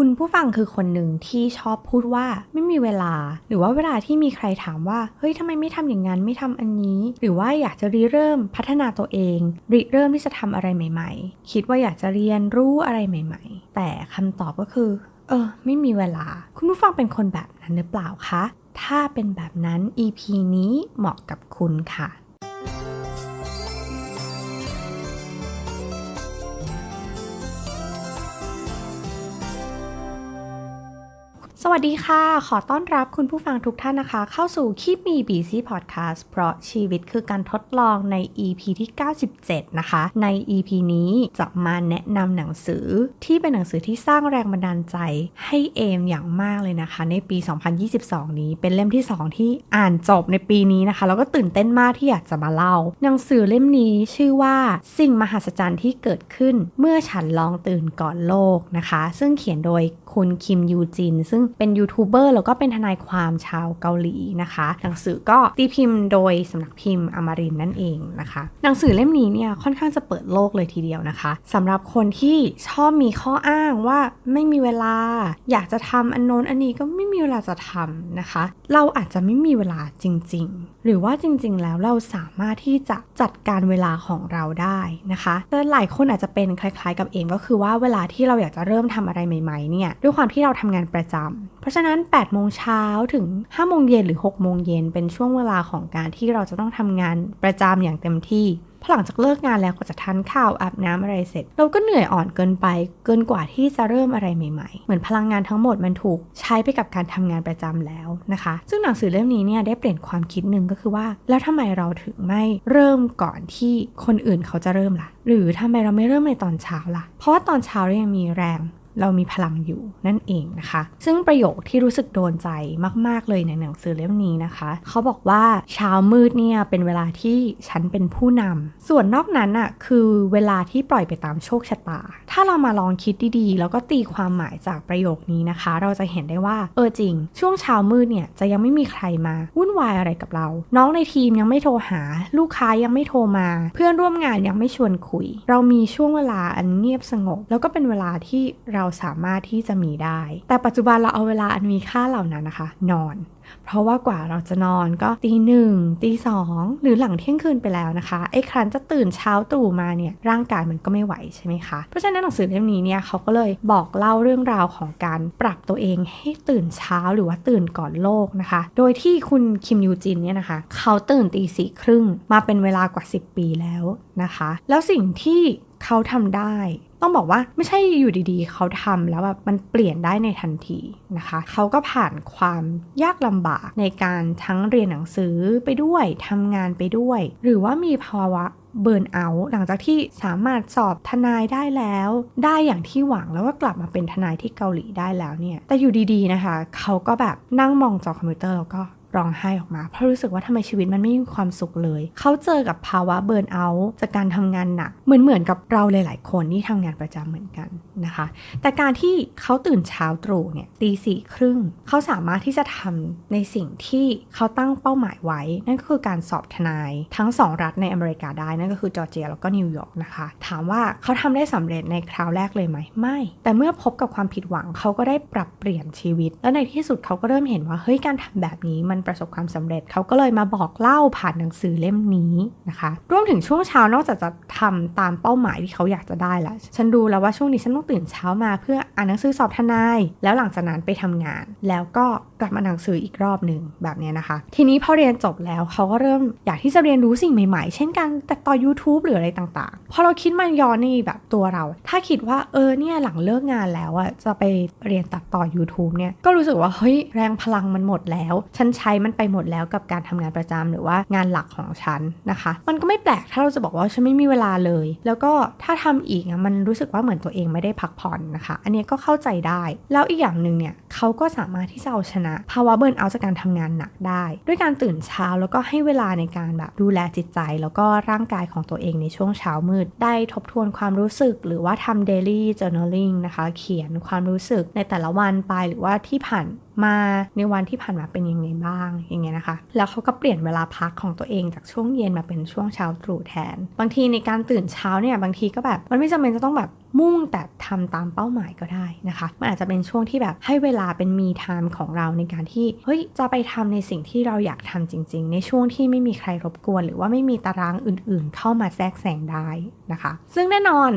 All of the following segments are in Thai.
คุณผู้ฟังคือคนหนึ่งที่ชอบพูดว่าไม่มีเวลา หรือว่าเวลาที่มีใครถามว่า เฮ้ยทำไมไม่ทำอย่างนั้นไม่ทำอันนี้ หรือว่าอยากจะริเริ่มพัฒนาตัวเอง ริเริ่มที่จะทำอะไรใหม่ ๆ คิดว่าอยากจะเรียนรู้อะไรใหม่ ๆ แต่คำตอบก็คือ เออ ไม่มีเวลา คุณผู้ฟังเป็นคนแบบนั้นหรือเปล่าคะถ้าเป็นแบบนั้น EP นี้เหมาะกับคุณค่ะ วัสดีค่ะ ขอต้อนรับคุณผู้ฟังทุกท่านนะคะ เข้าสู่คีบมีบีซีพอดแคสต์เพราะชีวิตคือการทดลองใน EP ที่ 97 นะคะ ใน EP นี้จะมาแนะนำหนังสือที่เป็นหนังสือที่สร้างแรงบันดาลใจให้เอมอย่างมากเลยนะคะ ในปี 2022 นี้เป็นเล่มที่ 2 ที่อ่านจบในปีนี้นะคะ แล้วก็ตื่นเต้นมากที่อยากจะมาเล่า หนังสือเล่มนี้ชื่อว่าสิ่งมหัศจรรย์ที่เกิดขึ้น เมื่อฉันลองตื่นก่อนโลกนะคะ ซึ่งเขียนโดยคุณคิมยูจินซึ่งเป็นยูทูบเบอร์แล้วก็เป็นทนายความชาวเกาหลีนะคะ หนังสือก็ตีพิมพ์โดยสำนักพิมพ์อมรินนั่นเองนะคะ หนังสือเล่มนี้เนี่ยค่อนข้างจะเปิดโลกเลยทีเดียวนะคะสำหรับคนที่ชอบมีข้ออ้างว่าไม่มีเวลา อยากจะทำอันโน้นอันนี้ก็ไม่มีเวลาจะทำนะคะ เราอาจจะไม่มีเวลาจริง ๆ หรือว่าจริง ๆ แล้วเราสามารถที่จะจัดการเวลาของเราได้นะคะแต่หลายคนอาจจะเป็นคล้าย ๆ กับเองก็คือว่าเวลาที่เราอยากจะเริ่มทำอะไรใหม่ๆเนี่ยด้วยความที่เราทำงานประจำเพราะฉะนั้น8โมงเช้าถึง5โมงเย็นหรือ6โมงเย็นเป็นช่วงเวลาของการที่เราจะต้องทำงานประจำอย่างเต็มที่พอหลังจากเลิกงานแล้วก็จะทานข้าวอาบน้ำอะไรเสร็จ เราก็เหนื่อยอ่อนเกินไป เกินกว่าที่จะเริ่มอะไรใหม่ๆ เหมือนพลังงานทั้งหมดมันถูกใช้ไปกับการทำงานประจำแล้วนะคะ ซึ่งหนังสือเล่มนี้เนี่ยได้เปลี่ยนความคิดหนึ่งก็คือว่า แล้วทำไมเราถึงไม่เริ่มก่อนที่คนอื่นเขาจะเริ่มล่ะ หรือทำไมเราไม่เริ่มในตอนเช้าล่ะ เพราะว่าตอนเช้าเรายังมีแรง เรามีพลังอยู่นั่นเองนะคะ ซึ่งประโยคที่รู้สึกโดนใจมาก ๆ เลยในหนังสือเล่มนี้นะคะ เขาบอกว่าเช้ามืดเนี่ยเป็นเวลาที่ฉันเป็นผู้นำส่วนนอกนั้นอะคือเวลาที่ปล่อยไปตามโชคชะตา ถ้าเรามาลองคิดดีๆ แล้วก็ตีความหมายจากประโยคนี้นะคะ เราจะเห็นได้ว่าเออจริง ช่วงเช้ามืดเนี่ยจะยังไม่มีใครมาวุ่นวายอะไรกับเรา น้องในทีมยังไม่โทรหา ลูกค้ายังไม่โทรมา เพื่อนร่วมงานยังไม่ชวนคุย เรามีช่วงเวลาอันเงียบสงบ แล้วก็เป็นเวลาที่เราสามารถที่จะมีได้ แต่ปัจจุบันเราเอาเวลาอันมีค่าเหล่านั้นนะคะ นอน เพราะว่ากว่าเราจะนอนก็ตีหนึ่งตีสองหรือหลังเที่ยงคืนไปแล้วนะคะไอ้ครั้นจะตื่นเช้าตรู่มาเนี่ยร่างกายมันก็ไม่ไหวใช่ไหมคะเพราะฉะนั้นหนังสือเล่มนี้เนี่ยเขาก็เลยบอกเล่าเรื่องราวของการปรับตัวเองให้ตื่นเช้าหรือว่าตื่นก่อนโลกนะคะ โดยที่คุณคิมยูจินเนี่ยนะคะเขาตื่นตีสี่ครึ่งมาเป็นเวลากว่า 10 ปีแล้วนะคะ แล้วสิ่งที่ เขาทำได้ ต้องบอกว่าไม่ใช่อยู่ดีๆ เขาทำแล้วแบบมันเปลี่ยนได้ในทันทีนะคะ เขาก็ผ่านความยากลำบากในการทั้งเรียนหนังสือไปด้วยทำงานไปด้วย หรือว่ามีภาวะเบิร์นเอาท์หลังจากที่สามารถสอบทนายได้แล้ว ได้อย่างที่หวังแล้วก็กลับมาเป็นทนายที่เกาหลีได้แล้วเนี่ย แต่อยู่ดีๆนะคะ เขาก็แบบนั่งมองจอคอมพิวเตอร์แล้วก็ ร้องไห้ออกมา เพราะรู้สึกว่าทำไมชีวิตมันไม่มีความสุขเลย เขาเจอกับภาวะเบิร์นเอาท์จากการทำงานหนัก เหมือนเหมือนกับเราหลาย ๆ คนที่ทำงานประจำเหมือนกันนะคะ แต่การที่เขาตื่นเช้าตรู่เนี่ยตีสี่ครึ่งเขาสามารถที่จะทำในสิ่งที่เขาตั้งเป้าหมายไว้ นั่นก็คือการสอบทนายทั้งสองรัฐในอเมริกาได้นั่นก็คือจอร์เจียแล้วก็นิวยอร์กนะคะ ถามว่าเขาทำได้สำเร็จในคราวแรกเลยไหมไม่ แต่เมื่อพบกับความผิดหวังเขาก็ได้ปรับเปลี่ยนชีวิต แล้วในที่สุดเขาก็เริ่มเห็นว่าเฮ้ยการทำแบบนี้มันประสบความสำเร็จ เขาก็เลยมาบอกเล่าผ่านหนังสือเล่มนี้นะคะรวมถึงช่วงเช้านอกจากจะทำตามเป้าหมายที่เขาอยากจะได้แล้วฉันดูแล้วว่าช่วงนี้ฉันต้องตื่นเช้ามาเพื่ออ่านหนังสือสอบทนาย แล้วหลังจากนั้นไปทำงาน แล้วก็กลับมาหนังสืออีกรอบหนึ่งแบบนี้นะคะ ทีนี้พอเรียนจบแล้วเขาก็เริ่มอยากที่จะเรียนรู้สิ่งใหม่ ๆ เช่นการตัดต่อ YouTube หรืออะไรต่างๆ พอเราคิดมันย้อนนี่แบบตัวเรา ถ้าคิดว่าเออเนี่ยหลังเลิกงานแล้วอะจะไปเรียนตัดต่อ YouTube เนี่ยก็รู้สึกว่าเฮ้ยแรงพลังมันหมดแล้ว ฉันใช้มันไปหมดแล้วกับการทำงานประจำหรือว่างานหลักของฉันนะคะ มันก็ไม่แปลกถ้าเราจะบอกว่าฉันไม่มีเวลาเลย แล้วก็ถ้าทำอีกมันรู้สึกว่าเหมือนตัวเองไม่ได้พักผ่อนนะคะ อันนี้ก็เข้าใจได้ แล้วอีกอย่างหนึ่งเนี่ยเขาก็สามารถที่จะเอาชนะ ภาวะเบิร์นเอาท์จากการทำงานหนักได้ ด้วยการตื่นเช้าแล้วก็ให้เวลาในการแบบดูแลจิตใจ แล้วก็ร่างกายของตัวเองในช่วงเช้ามืด ได้ทบทวนความรู้สึก หรือว่าทำ daily journaling นะคะ เขียนความรู้สึกในแต่ละวันไปหรือว่าที่ผ่าน มาในวันที่ผ่านมาเป็นยังไงบ้างอย่างเงี้ยนะคะ แล้วเขาก็เปลี่ยนเวลาพักของตัวเองจากช่วงเย็นมาเป็นช่วงเช้าตรู่แทน บางทีในการตื่นเช้าเนี่ยบางทีก็แบบมันไม่จำเป็นจะต้องแบบ มุ่งแต่ทำตามเป้าหมายก็ได้นะคะ มันอาจจะเป็นช่วงที่แบบให้เวลาเป็นมีไทม์ของเราในการที่เฮ้ยจะไปทำในสิ่งที่เราอยากทำจริง ๆ ในช่วงที่ไม่มีใครรบกวน หรือว่าไม่มีตารางอื่น ๆ เข้ามาแทรกแซงได้นะคะ ซึ่งแน่นอน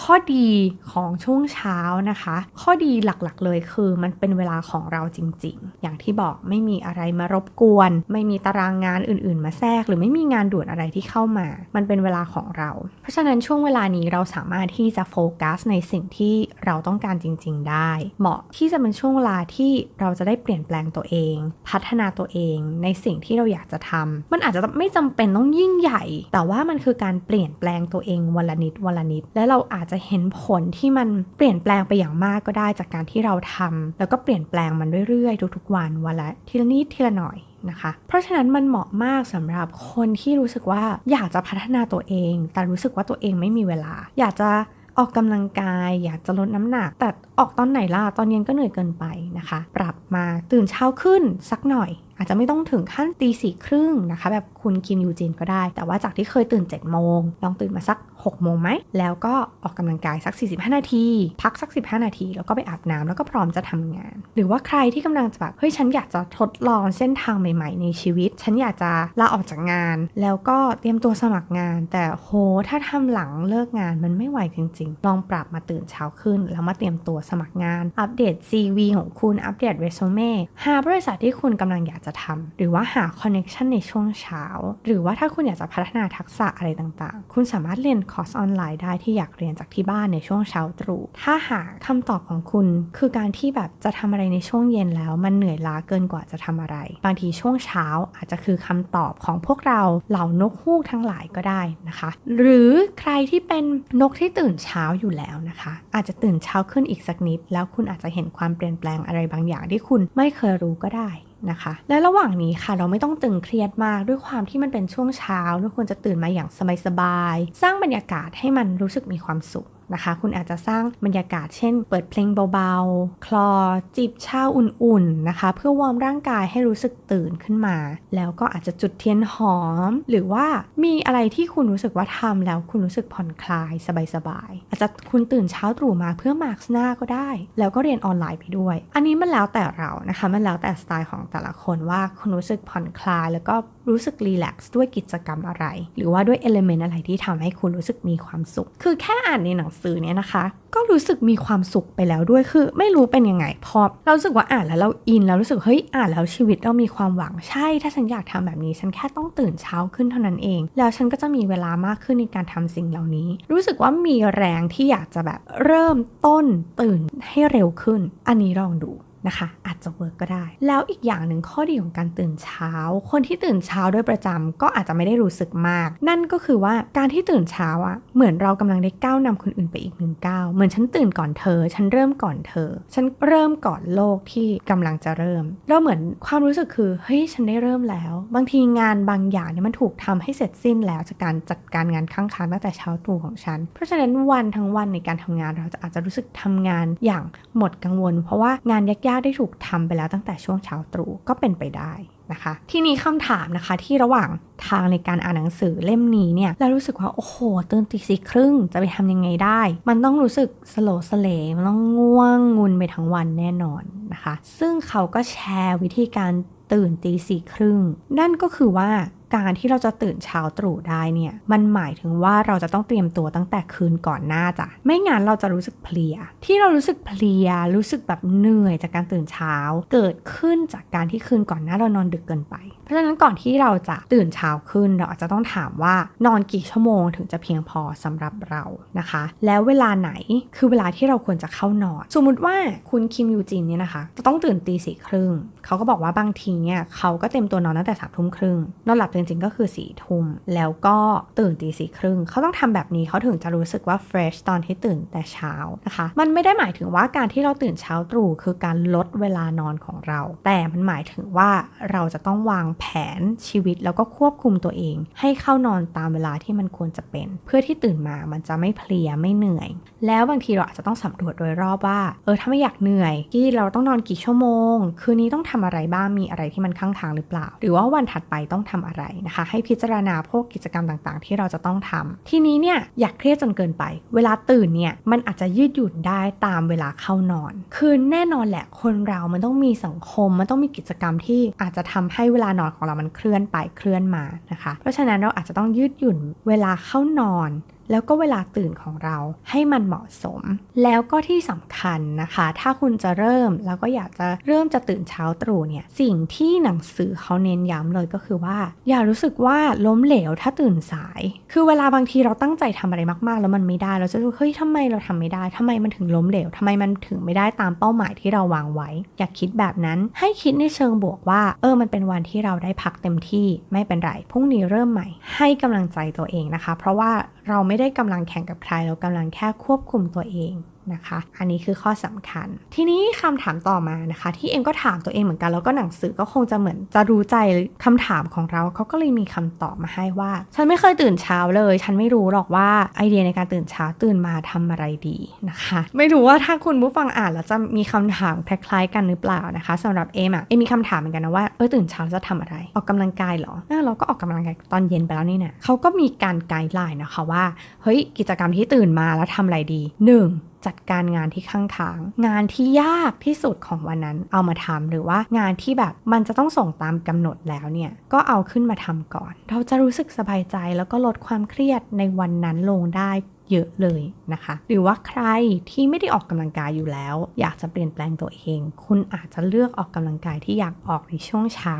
ข้อดีของช่วงเช้านะคะ ข้อดีหลักๆ เลยคือมันเป็นเวลาของเราจริง ๆ อย่างที่บอกไม่มีอะไรมารบกวน ไม่มีตารางงานอื่น ๆ มาแทรก หรือไม่มีงานด่วนอะไรที่เข้ามา มันเป็นเวลาของเรา เพราะฉะนั้นช่วงเวลานี้เราสามารถที่จะโฟกัสในสิ่งที่เราต้องการจริง ๆ ได้ เหมาะที่จะเป็นช่วงเวลาที่เราจะได้เปลี่ยนแปลงตัวเอง พัฒนาตัวเองในสิ่งที่เราอยากจะทำมันอาจจะไม่จำเป็นต้องยิ่งใหญ่ แต่ว่ามันคือการเปลี่ยนแปลงตัวเองวันละนิดวันละนิด และเราอาจจะเห็นผลที่มันเปลี่ยนแปลงไปอย่างมากก็ได้จากการที่เราทำแล้วก็เปลี่ยนแปลงมันเรื่อยๆทุกๆวันวันละทีละนิดทีละหน่อยนะคะเพราะฉะนั้นมันเหมาะมากสำหรับคนที่รู้สึกว่าอยากจะพัฒนาตัวเอง แต่รู้สึกว่าตัวเองไม่มีเวลา อยากจะ ออกกำลังกายอยากจะลดน้ำหนัก แต่ออกตอนไหนล่ะ ตอนเย็นก็เหนื่อยเกินไปนะคะ ปรับมาตื่นเช้าขึ้นสักหน่อยอาจจะไม่ต้องถึงขั้นตีสี่ครึ่งนะคะ แบบคุณคิมยูจินก็ได้ แต่ว่าจากที่เคยตื่น7จ็ดโมงลองตื่นมาสัก6โมงไหม แล้วก็ออกกำลังกายสัก 45 นาที พักสัก 15 นาที แล้วก็ไปอาบน้ำแล้วก็พร้อมจะทำงาน หรือว่าใครที่กำลังจะแบบ เฮ้ย ฉันอยากจะทดลองเส้นทางใหม่ ๆ ในชีวิต ฉันอยากจะลาออกจากงาน แล้วก็เตรียมตัวสมัครงาน แต่โห ถ้าทำหลังเลิกงานมันไม่ไหวจริง ๆ ลองปรับมาตื่นเช้าขึ้น แล้วมาเตรียมตัวสมัครงาน อัปเดต CV ของคุณ อัปเดตเรซูเม่หาบริษัทที่คุณกำลังอยากจะทำหรือว่าหาคอนเน็ชันในช่วงเช้า หรือว่าถ้าคุณอยากจะพัฒนาทักษะอะไรต่างๆ คุณสามารถเรียนคอร์สออนไลน์ได้ที่อยากเรียนจากที่บ้านในช่วงเช้าตรู่ถ้าหากคำตอบของคุณคือการที่แบบจะทำอะไรในช่วงเย็นแล้ว มันเหนื่อยล้าเกินกว่าจะทำอะไร บางทีช่วงเช้าอาจจะคือคำตอบของพวกเราเหล่านกฮูกทั้งหลายก็ได้นะคะ หรือใครที่เป็นนกที่ตื่นเช้าอยู่แล้วนะคะ อาจจะตื่นเช้าขึ้นอีกสักนิด แล้วคุณอาจจะเห็นความเปลี่ยนแปลงอะไรบางอย่างที่คุณไม่เคยรู้ก็ได้ นะคะ และระหว่างนี้ค่ะเราไม่ต้องตึงเครียดมากด้วยความที่มันเป็นช่วงเช้าทุกคนจะตื่นมาอย่างสบายๆสร้างบรรยากาศให้มันรู้สึกมีความสุข นะคะ คุณอาจจะสร้างบรรยากาศเช่น เปิดเพลงเบาๆ คลอจิบชาอุ่นๆนะคะ เพื่อวอร์มร่างกายให้รู้สึกตื่นขึ้นมา แล้วก็อาจจะจุดเทียนหอม หรือว่ามีอะไรที่คุณรู้สึกว่าทำแล้วคุณรู้สึกผ่อนคลายสบายๆอาจจะคุณตื่นเช้าตรู่มาเพื่อมาร์กหน้าก็ได้ แล้วก็เรียนออนไลน์ไปด้วย อันนี้มันแล้วแต่เรานะคะ มันแล้วแต่สไตล์ของแต่ละคนว่าคุณรู้สึกผ่อนคลาย แล้วก็รู้สึกรีแลกซ์ด้วยกิจกรรมอะไร หรือว่าด้วยเอลเมนต์อะไรที่ทำให้คุณรู้สึกมีความสุข คือแค่อ่านในหนังสือเนี่ยนะคะ ก็รู้สึกมีความสุขไปแล้วด้วยคือ ไม่รู้เป็นยังไงพอเรารู้สึกว่าอ่านแล้วเราอินแล้วรู้สึกเฮ้ยอ่านแล้วชีวิตเรามีความหวังใช่ ถ้าฉันอยากทำแบบนี้ฉันแค่ต้องตื่นเช้าขึ้นเท่านั้นเอง แล้วฉันก็จะมีเวลามากขึ้นในการทำสิ่งเหล่านี้ รู้สึกว่ามีแรงที่อยากจะแบบเริ่มต้นตื่นให้เร็วขึ้น อันนี้ลองดู นะคะ อาจจะเวิร์กก็ได้ แล้วอีกอย่างหนึ่งข้อดีของการตื่นเช้า คนที่ตื่นเช้าด้วยประจำก็อาจจะไม่ได้รู้สึกมาก นั่นก็คือว่าการที่ตื่นเช้าอะเหมือนเรากำลังได้ก้าวนำคนอื่นไปอีกหนึ่งก้าวเหมือนฉันตื่นก่อนเธอ ฉันเริ่มก่อนเธอ ฉันเริ่มก่อนโลกที่กำลังจะเริ่ม เราเหมือนความรู้สึกคือเฮ้ยฉันได้เริ่มแล้ว บางทีงานบางอย่างเนี่ยมันถูกทำให้เสร็จสิ้นแล้วจากการจัดการงานข้างค้างตั้งแต่เช้าตรู่ของฉัน เพราะฉะนั้นวันทั้งวันในการทำงานเราจะอาจจะรู้สึกทำงานอย่างหมดกังวล เพราะว่างานยากๆได้ถูกทำไปแล้วตั้งแต่ช่วงเช้าตรู่ก็เป็นไปได้นะคะ ที่นี้คำถามนะคะที่ระหว่างทางในการอ่านหนังสือเล่มนี้เนี่ยเรารู้สึกว่า โอ้โหตื่นตีสี่ครึ่งจะไปทำยังไงได้ มันต้องรู้สึกสโลสเลมันต้องง่วงงุนไปทั้งวันแน่นอนนะคะ ซึ่งเขาก็แชร์วิธีการตื่นตีสี่ครึ่งนั่นก็คือว่า การที่เราจะตื่นเช้าตรู่ได้เนี่ย มันหมายถึงว่าเราจะต้องเตรียมตัวตั้งแต่คืนก่อนหน้าจ้ะ ไม่งั้นเราจะรู้สึกเพลีย ที่เรารู้สึกเพลีย รู้สึกแบบเหนื่อยจากการตื่นเช้า เกิดขึ้นจากการที่คืนก่อนหน้าเรานอนดึกเกินไป เพราะฉะนั้นก่อนที่เราจะตื่นเช้าขึ้น เราอาจจะต้องถามว่านอนกี่ชั่วโมงถึงจะเพียงพอสำหรับเรานะคะ แล้วเวลาไหนคือเวลาที่เราควรจะเข้านอน สมมุติว่าคุณคิมยูจินเนี่ยนะคะ จะต้องตื่นตีสี่ครึ่งเขาก็บอกว่าบางทีเนี่ยเขาก็เต็มตัวนอนตั้งแต่สามทุ่มครึ่งนอนหลับตื่นจริง ๆ ก็คือสี่ทุ่มแล้วก็ตื่นตีสี่ครึ่งเขาต้องทำแบบนี้เขาถึงจะรู้สึกว่า fresh ตอนที่ตื่นแต่เช้านะคะ มันไม่ได้หมายถึงว่าการที่เราตื่นเช้าตรู่คือการลดเวลานอนของเรา แต่มันหมายถึงว่าเราจะต้องวางแผนชีวิตแล้วก็ควบคุมตัวเอง ให้เข้านอนตามเวลาที่มันควรจะเป็น เพื่อที่ตื่นมามันจะไม่เพลียไม่เหนื่อย แล้วบางทีเราอาจจะต้องสำรวจโดยรอบว่า เออถ้าไม่อยากเหนื่อยที่เราต้องนอนกี่ชั่วโมง คืนนี้ต้องทำอะไรบ้างมีอะไรที่มันข้างทางหรือเปล่า หรือว่าวันถัดไปต้องทำอะไรนะคะ ให้พิจารณาพวกกิจกรรมต่างๆ ที่เราจะต้องทำทีนี้เนี่ยอยากเครียดจนเกินไป เวลาตื่นเนี่ยมันอาจจะยืดหยุ่นได้ตามเวลาเข้านอน คือแน่นอนแหละคนเรามันต้องมีสังคม มันต้องมีกิจกรรมที่อาจจะทำให้เวลานอนของเรามันเคลื่อนไปเคลื่อนมานะคะ เพราะฉะนั้นเราอาจจะต้องยืดหยุ่นเวลาเข้านอน แล้วก็เวลาตื่นของเราให้มันเหมาะสม แล้วก็ที่สำคัญนะคะ ถ้าคุณจะเริ่มแล้วก็อยากจะเริ่มจะตื่นเช้าตรู่เนี่ยสิ่งที่หนังสือเขาเน้นย้ำเลยก็คือว่า อย่ารู้สึกว่าล้มเหลวถ้าตื่นสาย คือเวลาบางทีเราตั้งใจทำอะไรมากๆ แล้วมันไม่ได้เราจะรู้เฮ้ยทำไมเราทำไม่ได้ทำไมมันถึงล้มเหลวทำไมมันถึงไม่ได้ตามเป้าหมายที่เราวางไว้ อย่าคิดแบบนั้นให้คิดในเชิงบวกว่า เออมันเป็นวันที่เราได้พักเต็มที่ไม่เป็นไรพรุ่งนี้เริ่มใหม่ ให้กำลังใจตัวเองนะคะ เพราะว่า เราไม่ได้กำลังแข่งกับใคร เรากำลังแค่ควบคุมตัวเอง นะคะ อันนี้คือข้อสำคัญ ทีนี้คำถามต่อมานะคะ ที่เอ็มก็ถามตัวเองเหมือนกัน แล้วก็หนังสือก็คงจะเหมือนจะรู้ใจคำถามของเราเขาก็เลยมีคำตอบมาให้ว่า ฉันไม่เคยตื่นเช้าเลย ฉันไม่รู้หรอกว่าไอเดียในการตื่นเช้าตื่นมาทำอะไรดีนะคะ ไม่รู้ว่าถ้าคุณผู้ฟังอ่านแล้วจะมีคำถามคล้ายๆ กันหรือเปล่านะคะสำหรับเอ็มอะเอ็มมีคำถามเหมือนกันนะว่าเออตื่นเช้าจะทำอะไร ออกกำลังกายเหรอเราก็ออกกำลังกายตอนเย็นไปแล้วนี่นะเขาก็มีการไกด์ไลน์นะคะว่าเฮ้ยกิจกรรมที่ตื่นมาแล้วทำอะไรดี 1. จัดการงานที่ข้างทาง งานที่ยากที่สุดของวันนั้นเอามาทำหรือว่างานที่แบบมันจะต้องส่งตามกำหนดแล้วเนี่ยก็เอาขึ้นมาทำก่อน เราจะรู้สึกสบายใจแล้วก็ลดความเครียดในวันนั้นลงได้เยอะเลยนะคะ หรือว่าใครที่ไม่ได้ออกกำลังกายอยู่แล้ว อยากจะเปลี่ยนแปลงตัวเอง คุณอาจจะเลือกออกกำลังกายที่อยากออกในช่วงเช้า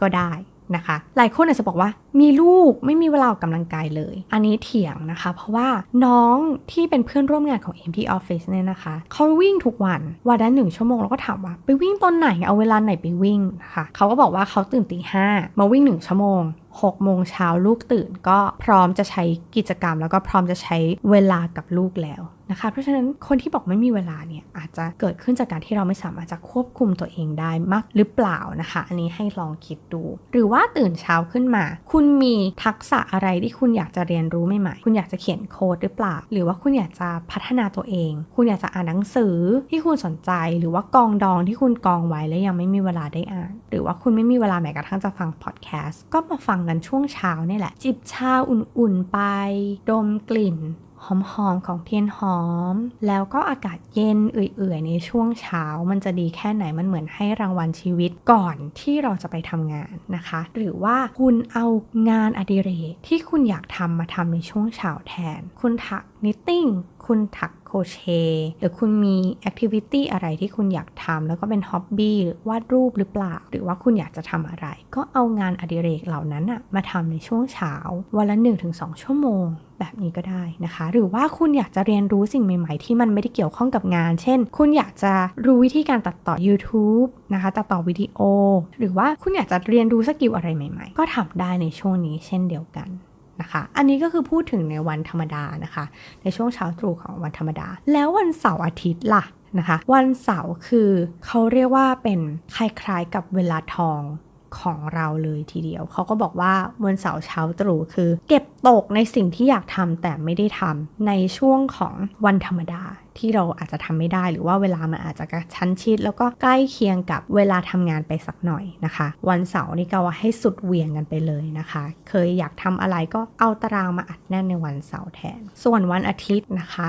ก็ได้ นะคะ หลายคนอาจจะบอกว่ามีลูกไม่มีเวลาออกกำลังกายเลย อันนี้เถียงนะคะ เพราะว่าน้องที่เป็นเพื่อนร่วมงานของเอ็มที่ออฟฟิศเนี่ยนะคะเขาวิ่งทุกวันวันละหนึ่งชั่วโมงแล้วก็ถามว่าไปวิ่งตอนไหนเอาเวลาไหนไปวิ่งนะคะเขาก็บอกว่าเขาตื่นตีห้ามาวิ่งหนึ่งชั่วโมง6โมงเช้าลูกตื่นก็พร้อมจะใช้กิจกรรม แล้วก็พร้อมจะใช้เวลากับลูกแล้ว นะคะ เพราะฉะนั้นคนที่บอกไม่มีเวลาเนี่ยอาจจะเกิดขึ้นจากการที่เราไม่สามารถจะควบคุมตัวเองได้มากหรือเปล่านะคะ อันนี้ให้ลองคิดดู หรือว่าตื่นเช้าขึ้นมา คุณมีทักษะอะไรที่คุณอยากจะเรียนรู้ใหม่ๆคุณอยากจะเขียนโค้ดหรือเปล่า หรือว่าคุณอยากจะพัฒนาตัวเอง คุณอยากจะอ่านหนังสือที่คุณสนใจ หรือว่ากองดองที่คุณกองไว้แล้วยังไม่มีเวลาได้อ่าน หรือว่าคุณไม่มีเวลาแม้กระทั่งจะฟังพอดแคสต์ก็มาฟังกันช่วงเช้านี่แหละ จิบชาอุ่นๆไป ดมกลิ่น หอมๆของเทียนหอม แล้วก็อากาศเย็นเอื่อยๆ ในช่วงเช้า มันจะดีแค่ไหนมันเหมือนให้รางวัลชีวิตก่อนที่เราจะไปทำงานนะคะ หรือว่าคุณเอางานอดิเรกที่คุณอยากทำมาทำในช่วงเช้าแทน คุณถักนิตติ้งคุณถักโคเช หรือคุณมีแอคทิวิตี้อะไรที่คุณอยากทำแล้วก็เป็นฮ็อบบี้วาดรูปหรือเปล่า หรือว่าคุณอยากจะทำอะไร ก็เอางานอดิเรกเหล่านั้นอะมาทำในช่วงเช้า วันละ 1-2 ชั่วโมงแบบนี้ก็ได้นะคะ หรือว่าคุณอยากจะเรียนรู้สิ่งใหม่ ๆ ที่มันไม่ได้เกี่ยวข้องกับงาน เช่น คุณอยากจะรู้วิธีการตัดต่อ YouTube นะคะ ตัดต่อวิดีโอ หรือว่าคุณอยากจะเรียนรู้สกิลอะไรใหม่ ๆ ก็ทำได้ในช่วงนี้เช่นเดียวกัน นะคะ อันนี้ก็คือพูดถึงในวันธรรมดานะคะ ในช่วงเช้าตรู่ของวันธรรมดา แล้ววันเสาร์อาทิตย์ล่ะนะคะ วันเสาร์คือเขาเรียกว่าเป็นคล้ายๆกับเวลาทองของเราเลยทีเดียว เขาก็บอกว่าวันเสาร์เช้าตรู่คือ เก็บตกในสิ่งที่อยากทำแต่ไม่ได้ทำในช่วงของวันธรรมดา ที่เราอาจจะทำไม่ได้หรือว่าเวลามันอาจจะกระชั้นชิด แล้วก็ใกล้เคียงกับเวลาทำงานไปสักหน่อยนะคะ วันเสาร์นี่ก็ว่าให้สุดเวียงกันไปเลยนะคะ เคยอยากทำอะไรก็เอาตารางมาอัดแน่นในวันเสาร์แทน ส่วนวันอาทิตย์นะคะ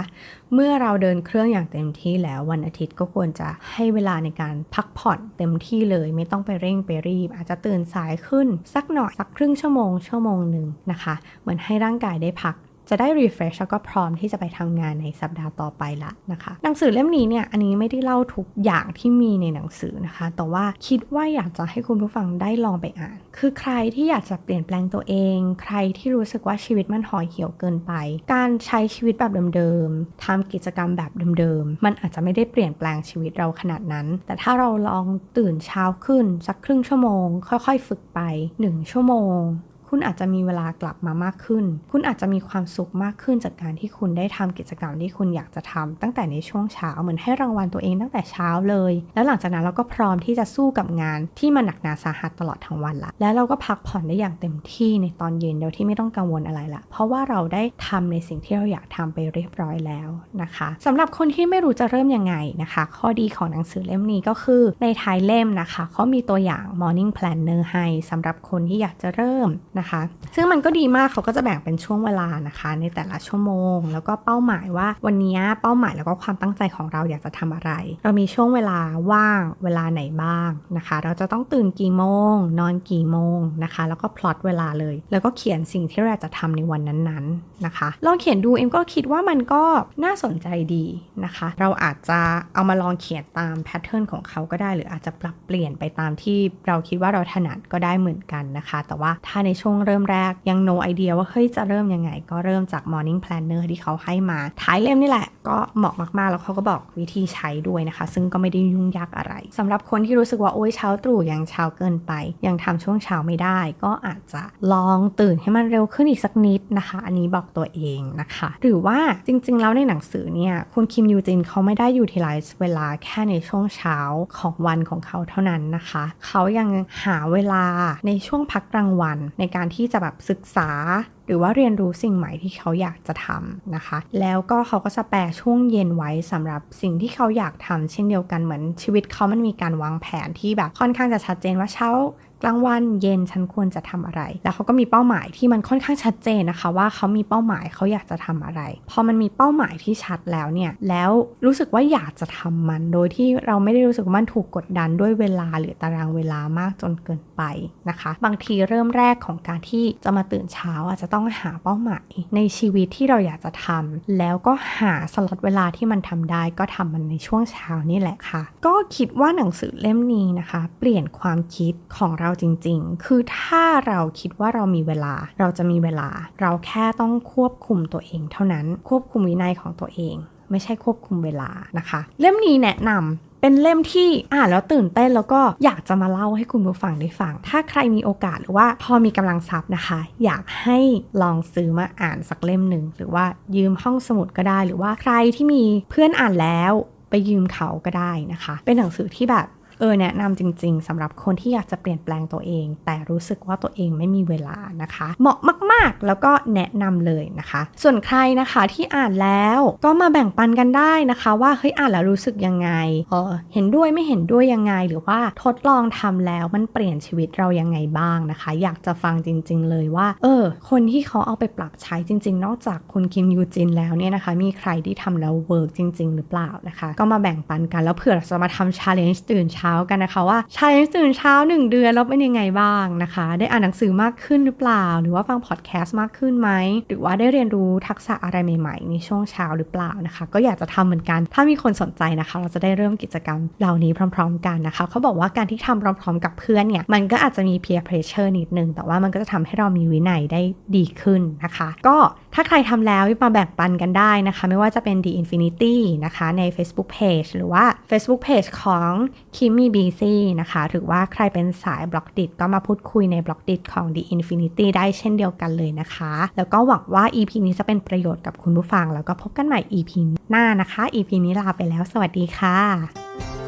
เมื่อเราเดินเครื่องอย่างเต็มที่แล้ววันอาทิตย์ก็ควรจะให้เวลาในการพักผ่อนเต็มที่เลย ไม่ต้องไปเร่งไปรีบ อาจจะตื่นสายขึ้น สักหน่อยสักครึ่งชั่วโมงชั่วโมงหนึ่งนะคะ เหมือนให้ร่างกายได้พัก จะได้ refresh แล้วก็พร้อมที่จะไปทำงานในสัปดาห์ต่อไปละนะคะ หนังสือเล่มนี้เนี่ยอันนี้ไม่ได้เล่าทุกอย่างที่มีในหนังสือนะคะ แต่ว่าคิดว่าอยากจะให้คุณผู้ฟังได้ลองไปอ่าน คือใครที่อยากจะเปลี่ยนแปลงตัวเอง ใครที่รู้สึกว่าชีวิตมันห่อเหี่ยวเกินไป การใช้ชีวิตแบบเดิมๆทำกิจกรรมแบบเดิมๆมันอาจจะไม่ได้เปลี่ยนแปลงชีวิตเราขนาดนั้น แต่ถ้าเราลองตื่นเช้าขึ้นสักครึ่งชั่วโมง ค่อยๆ ฝึกไป 1 ชั่วโมง คุณอาจจะมีเวลากลับมามากขึ้น คุณอาจจะมีความสุขมากขึ้นจากการที่คุณได้ทำกิจกรรมที่คุณอยากจะทำตั้งแต่ในช่วงเช้าเหมือนให้รางวัลตัวเองตั้งแต่เช้าเลย แล้วหลังจากนั้นเราก็พร้อมที่จะสู้กับงานที่มันหนักหนาสาหัสตลอดทั้งวันละแล้วเราก็พักผ่อนได้อย่างเต็มที่ในตอนเย็นโดยที่ไม่ต้องกังวลอะไรละเพราะว่าเราได้ทำในสิ่งที่เราอยากทำไปเรียบร้อยแล้วนะคะสำหรับคนที่ไม่รู้จะเริ่มยังไงนะคะ ข้อดีของหนังสือเล่มนี้ก็คือในท้ายเล่มนะคะเขามีตัวอย่าง morning planner ให้สำหรับคนที่อยากจะเริ่มนะคะ ซึ่งมันก็ดีมากเขาก็จะแบ่งเป็นช่วงเวลานะคะ ในแต่ละชั่วโมง แล้วก็เป้าหมายว่าวันนี้เป้าหมายแล้วก็ความตั้งใจของเราอยากจะทำอะไร เรามีช่วงเวลาว่างเวลาไหนบ้างนะคะ เราจะต้องตื่นกี่โมง นอนกี่โมงนะคะ แล้วก็พลอตเวลาเลย แล้วก็เขียนสิ่งที่เราอยากจะทำในวันนั้นๆนะคะ ลองเขียนดูเอ็มก็คิดว่ามันก็น่าสนใจดีนะคะ เราอาจจะเอามาลองเขียนตามแพทเทิร์นของเขาก็ได้ หรืออาจจะปรับเปลี่ยนไปตามที่เราคิดว่าเราถนัดก็ได้เหมือนกันนะคะ แต่ว่าถ้าในช่วงงเริ่มแรกยัง no idea ว่าเฮ้ยจะเริ่มยังไง ก็เริ่มจาก morning planner ที่เขาให้มาท้ายเล่มนี่แหละ ก็เหมาะมาก ๆ แล้วเขาก็บอกวิธีใช้ด้วยนะคะ ซึ่งก็ไม่ได้ยุ่งยากอะไรสำหรับคนที่รู้สึกว่าโอ้ยเช้าตรู่ยังเช้าเกินไป ยังทำช่วงเช้าไม่ได้ ก็อาจจะลองตื่นให้มันเร็วขึ้นอีกสักนิดนะคะ อันนี้บอกตัวเองนะคะ หรือว่าจริง ๆ แล้วในหนังสือเนี่ยคุณคิมยูจินเขาไม่ได้ utilize เวลาแค่ในช่วงเช้าของวันของเขาเท่านั้นนะคะ เขายังหาเวลาในช่วงพักกลางวันในการที่จะแบบศึกษาหรือว่าเรียนรู้สิ่งใหม่ที่เขาอยากจะทำนะคะ แล้วก็เขาก็จะแปลช่วงเย็นไว้สำหรับสิ่งที่เขาอยากทำเช่นเดียวกันเหมือนชีวิตเขามันมีการวางแผนที่แบบค่อนข้างจะชัดเจนว่าเช้ากลางวันเย็นฉันควรจะทำอะไร แล้วเขาก็มีเป้าหมายที่มันค่อนข้างชัดเจนนะคะ ว่าเขามีเป้าหมายเขาอยากจะทำอะไร พอมันมีเป้าหมายที่ชัดแล้วเนี่ยแล้วรู้สึกว่าอยากจะทำมัน โดยที่เราไม่ได้รู้สึกว่ามันถูกกดดันด้วยเวลาหรือตารางเวลามากจนเกินไปนะคะ บางทีเริ่มแรกของการที่จะมาตื่นเช้าอาจจะต้องหาเป้าหมาย ในชีวิตที่เราอยากจะทำแล้วก็หาสล็อตเวลาที่มันทำได้ก็ทำมันในช่วงเช้านี่แหละค่ะ ก็คิดว่าหนังสือเล่มนี้นะคะ เปลี่ยนความคิดของเราจริง ๆ คือถ้าเราคิดว่าเรามีเวลา เราจะมีเวลา เราแค่ต้องควบคุมตัวเองเท่านั้น ควบคุมวินัยของตัวเอง ไม่ใช่ควบคุมเวลานะคะ เล่มนี้แนะนำ เป็นเล่มที่อ่านแล้วตื่นเต้นแล้วก็อยากจะมาเล่าให้คุณผู้ฟังได้ฟัง ถ้าใครมีโอกาสหรือว่าพอมีกำลังทรัพย์นะคะ อยากให้ลองซื้อมาอ่านสักเล่มหนึ่งหรือว่ายืมห้องสมุดก็ได้ หรือว่าใครที่มีเพื่อนอ่านแล้วไปยืมเขาก็ได้นะคะ เป็นหนังสือที่แบบ เออแนะนำจริง ๆสำหรับคนที่อยากจะเปลี่ยนแปลงตัวเอง แต่รู้สึกว่าตัวเองไม่มีเวลานะคะ เหมาะมากๆ แล้วก็แนะนำเลยนะคะ ส่วนใครนะคะที่อ่านแล้วก็มาแบ่งปันกันได้นะคะ ว่าเฮ้ยอ่านแล้วรู้สึกยังไงเออเห็นด้วยไม่เห็นด้วยยังไงหรือว่าทดลองทำแล้วมันเปลี่ยนชีวิตเรายังไงบ้างนะคะ อยากจะฟังจริง ๆ เลยว่า เออ คนที่เขาเอาไปปรับใช้จริง ๆ นอกจากคุณคิมยูจินแล้วเนี่ยนะคะ มีใครที่ทำแล้วเวิร์กจริง ๆ หรือเปล่านะคะ ก็มาแบ่งปันกันแล้วเผื่อเราจะมาทำชาเลนจ์ตื่นเช้ากันนะคะว่าใชาเลนจ์ตื่นเช้า 1 เดือนแล้วเป็นยังไงบ้างนะคะ ได้อ่านหนังสือมากขึ้นหรือเปล่า หรือว่าฟังพอดแคสต์มากขึ้นไหม หรือว่าได้เรียนรู้ทักษะอะไรใหม่ๆ ในช่วงเช้าหรือเปล่านะคะ ก็อยากจะทำเหมือนกัน ถ้ามีคนสนใจนะคะ เราจะได้เริ่มกิจกรรมเหล่านี้พร้อม ๆ กันนะคะ เขาบอกว่าการที่ทำพร้อม ๆ กับเพื่อนเนี่ยมันก็อาจจะมี peer pressure นิดนึงแต่ว่ามันก็จะทำให้เรามีวินัยได้ดีขึ้นนะคะ ก็ถ้าใครทำแล้วมาแบ่งปันกันได้นะคะ ไม่ว่าจะเป็น The Infinity นะคะใน Facebook Page หรือว่า Facebook Page ของ Kimmy BC นะคะหรือว่าใครเป็นสายบล็อกดิก็มาพูดคุยในบล็อกดิของ The Infinity ได้เช่นเดียวกันเลยนะคะ แล้วก็หวังว่า EP นี้จะเป็นประโยชน์กับคุณผู้ฟัง แล้วก็พบกันใหม่ EP หน้านะคะ EP นี้ลาไปแล้ว สวัสดีค่ะ